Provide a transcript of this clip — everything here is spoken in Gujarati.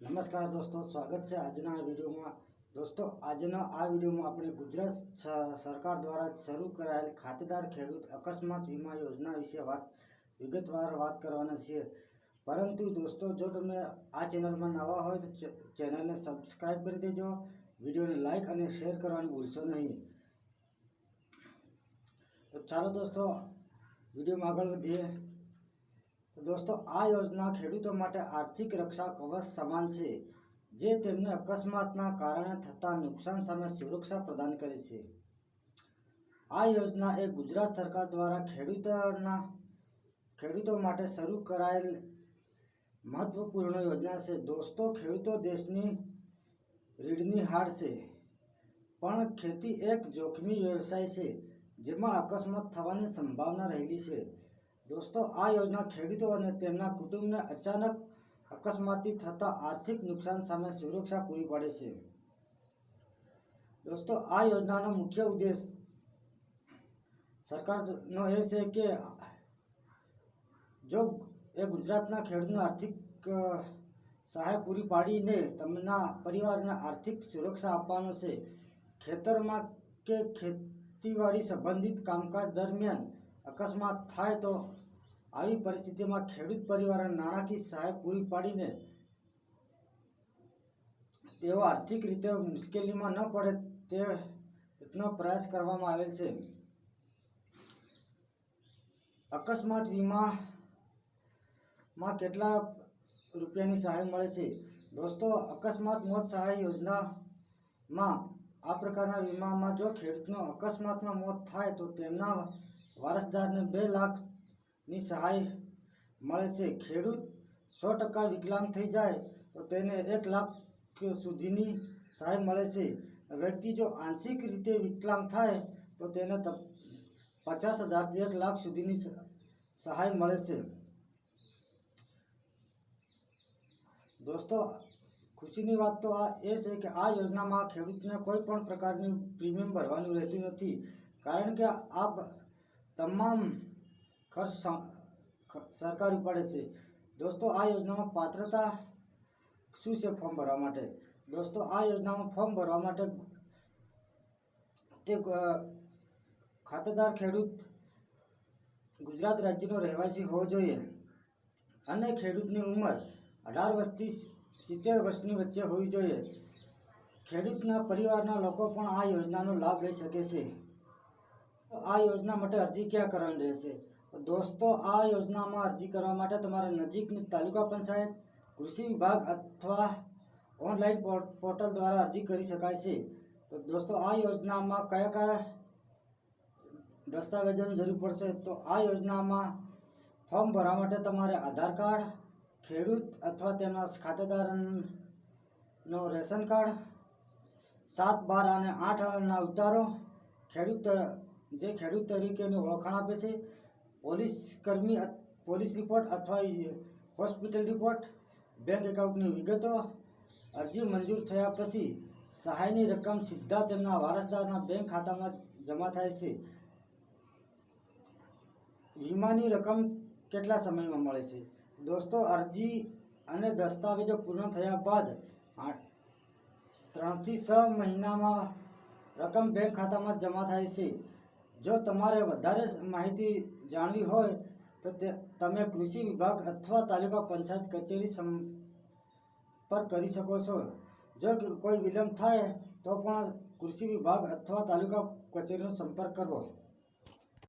નમસ્કાર દોસ્તો, સ્વાગત છે આજના આ વિડીયોમાં. દોસ્તો, આજના આ વિડીયોમાં આપણે ગુજરાત સરકાર દ્વારા શરૂ કરાયેલ ખાતેદાર ખેડૂત અકસ્માત વીમા યોજના વિશે વાત, વિગતવાર વાત કરવાના છીએ. પરંતુ દોસ્તો, જો તમે આ ચેનલમાં નવા હોય તો ચેનલને સબસ્ક્રાઈબ કરી દેજો, વિડીયોને લાઈક અને શેર કરવાનું ભૂલશો નહીં. તો ચાલો દોસ્તો, વિડીયોમાં આગળ વધીએ. દોસ્તો, આ યોજના ખેડૂતો માટે આર્થિક રક્ષા કવચ સમાન છે, જે તેમને અકસ્માતના કારણે થતા નુકસાન સામે સુરક્ષા પ્રદાન કરે છે. આ યોજના એ ગુજરાત સરકાર દ્વારા ખેડૂતોના, ખેડૂતો માટે શરૂ કરાયેલ મહત્વપૂર્ણ યોજના છે. દોસ્તો, ખેડૂતો દેશની રીઢની હાડ છે, પણ ખેતી એક જોખમી વ્યવસાય છે, જેમાં અકસ્માત થવાની સંભાવના રહેલી છે. દોસ્તો, આ યોજના ખેડૂતો અને તેમના કુટુંબને અચાનક અકસ્માતી થતા આર્થિક નુકસાન સામે સુરક્ષા પૂરી પાડે છે. દોસ્તો, આ યોજનાનો મુખ્ય ઉદ્દેશ સરકારનો એ છે કે જો એ ગુજરાતના ખેડૂતને આર્થિક સહાય પૂરી પાડીને તેમના પરિવારને આર્થિક સુરક્ષા આપવાનો છે. ખેતરમાં કે ખેતીવાડી સંબંધિત કામકાજ દરમિયાન અકસ્માત થાય તો આવી પરિસ્થિતિમાં ખેડૂત પરિવારને નાણાકીય સહાય પૂરી પાડીને તેઓ આર્થિક રીતે મુશ્કેલીમાં ન પડે તે રીતનો પ્રયાસ કરવામાં આવેલ છે. અકસ્માત વીમા માં કેટલા રૂપિયાની સહાય મળે છે? દોસ્તો, અકસ્માત મોત સહાય યોજનામાં આ પ્રકારના વીમામાં જો ખેડૂતનો અકસ્માતમાં મોત થાય તો તેમના વારસદારને બે લાખની સહાય મળે છે. ખેડૂત સો ટકા વિકલાંગ થઈ જાય તો તેને એક લાખ સુધીની સહાય મળે છે. વ્યક્તિ જો આંશિક રીતે વિકલાંગ થાય તો તેને પચાસ હજારથી એક લાખ સુધીની સહાય મળે છે. દોસ્તો, ખુશીની વાત તો આ એ છે કે આ યોજનામાં ખેડૂતને કોઈ પણ પ્રકારની પ્રીમિયમ ભરવાનું રહેતું નથી. કારણ કે આ તમામ ખર્ચ સરકાર ઉપાડે છે. દોસ્તો, આ યોજનામાં પાત્રતા શું છે ફોર્મ ભરવા માટે? દોસ્તો, આ યોજનામાં ફોર્મ ભરવા માટે તે ખાતેદાર ખેડૂત ગુજરાત રાજ્યનો રહેવાસી હોવો જોઈએ અને ખેડૂતની ઉંમર અઢાર વર્ષથી સિત્તેર વર્ષની વચ્ચે હોવી જોઈએ. ખેડૂતના પરિવારના લોકો પણ આ યોજનાનો લાભ લઈ શકે છે. આ યોજના માટે અરજી ક્યાં કરવાની રહેશે? દોસ્તો, આ યોજનામાં અરજી કરવા માટે તમારે નજીકની તાલુકા પંચાયત, કૃષિ વિભાગ અથવા ઓનલાઈન પોર્ટ- પોર્ટલ દ્વારા અરજી કરી શકાય છે. તો દોસ્તો, આ યોજનામાં કયા કયા દસ્તાવેજોની જરૂર પડશે? તો આ યોજનામાં ફોર્મ ભરવા માટે તમારે આધાર કાર્ડ, ખેડૂત અથવા તેમના ખાતેદારનો રેશન કાર્ડ, સાત બાર અને આઠ ના ઉતારો, ખેડૂત જે ખેડૂત તરીકેની ઓળખાણ આપે છે પોલીસ કર્મી પોલીસ રિપોર્ટ અથવા હોસ્પિટલ રિપોર્ટ, બેંક એકાઉન્ટની વિગતો, અરજી મંજૂર થયા પછી સહાયની રકમ સીધા તેમના વારસદારના બેંક ખાતામાં જમા થાય છે. વીમાની રકમ કેટલા સમયમાં મળે છે? દોસ્તો, અરજી અને દસ્તાવેજો પૂર્ણ થયા બાદ ત્રણથી છ મહિનામાં રકમ બેંક ખાતામાં જમા થાય છે. જો તમારે વધારે માહિતી જાણવી હોય, તો તમે કૃષિ વિભાગ અથવા તાલુકા પંચાયત કચેરી સંપર્ક કરી શકો છો. જો કોઈ વિલંબ થાય, તો પણ કૃષિ વિભાગ અથવા તાલુકા કચેરીનો સંપર્ક કરવો.